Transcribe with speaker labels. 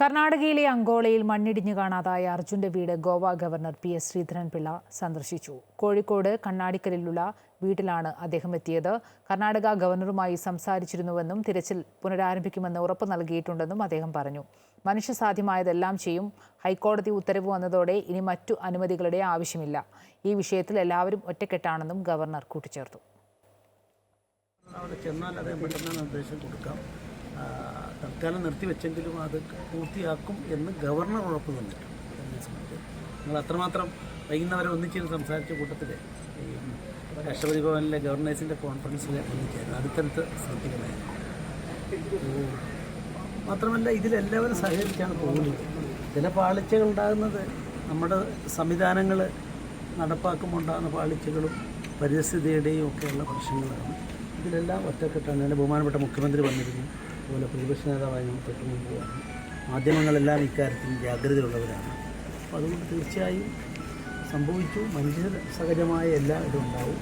Speaker 1: കർണാടകയിലെ അങ്കോളയിൽ മണ്ണിടിഞ്ഞു കാണാതായ അർജുന്റെ വീട് Goa governor P S Sreedharan Pillai സന്ദർശിച്ചു. കോഴിക്കോട് കണ്ണാടിക്കലിലുള്ള വീട്ടിലാണ് അദ്ദേഹം എത്തിയത്. കർണാടക ഗവർണറുമായി സംസാരിച്ചിരുന്നുവെന്നും തിരച്ചിൽ പുനരാരംഭിക്കുമെന്ന് ഉറപ്പ് നൽകിയിട്ടുണ്ടെന്നും അദ്ദേഹം പറഞ്ഞു. മനുഷ്യസാധ്യമായതെല്ലാം ചെയ്യും. ഹൈക്കോടതി ഉത്തരവ് വന്നതോടെ ഇനി മറ്റു അനുമതികളുടെ ആവശ്യമില്ല. ഈ വിഷയത്തിൽ എല്ലാവരും ഒറ്റക്കെട്ടാണെന്നും ഗവർണർ കൂട്ടിച്ചേർത്തു.
Speaker 2: ചെന്നാൽ അതേ പെട്ടെന്ന് നിർദ്ദേശം കൊടുക്കാം. തൽക്കാലം നിർത്തിവെച്ചെങ്കിലും അത് പൂർത്തിയാക്കും എന്ന് ഗവർണർ ഉറപ്പ് തന്നിട്ടുണ്ട്. നിങ്ങൾ അത്രമാത്രം വൈകുന്നവരെ ഒന്നിച്ചിരുന്ന് സംസാരിച്ച കൂട്ടത്തിൽ രാഷ്ട്രപതി ഭവനിലെ ഗവർണേഴ്സിന്റെ കോൺഫറൻസിൽ ഒന്നിച്ചായിരുന്നു. അടുത്തടുത്ത് ശ്രദ്ധിക്കണമായിരുന്നു. മാത്രമല്ല ഇതിലെല്ലാവരും സഹകരിച്ചാണ് പോകുന്നത്. ചില പാളിച്ചകൾ ഉണ്ടാകുന്നത് നമ്മുടെ സംവിധാനങ്ങൾ നടപ്പാക്കുമ്പോൾ ഉണ്ടാകുന്ന പാളിച്ചകളും പരിസ്ഥിതിയുടെയും ഒക്കെയുള്ള പ്രശ്നങ്ങളാണ്. ഇതിലെല്ലാം ഒറ്റക്കെട്ടാണ്. എന്റെ ബഹുമാനപ്പെട്ട മുഖ്യമന്ത്രി വന്നിരുന്നു. അതുപോലെ പ്രതിപക്ഷ നേതാവായി നമ്മൾ പോവാണ്. മാധ്യമങ്ങളെല്ലാം ഇക്കാര്യത്തിൽ ജാഗ്രതയുള്ളവരാണ്. അപ്പോൾ അതുകൊണ്ട് തീർച്ചയായും സംഭവിച്ചു. മനുഷ്യ സഹജമായ എല്ലാ ഇതും ഉണ്ടാവും.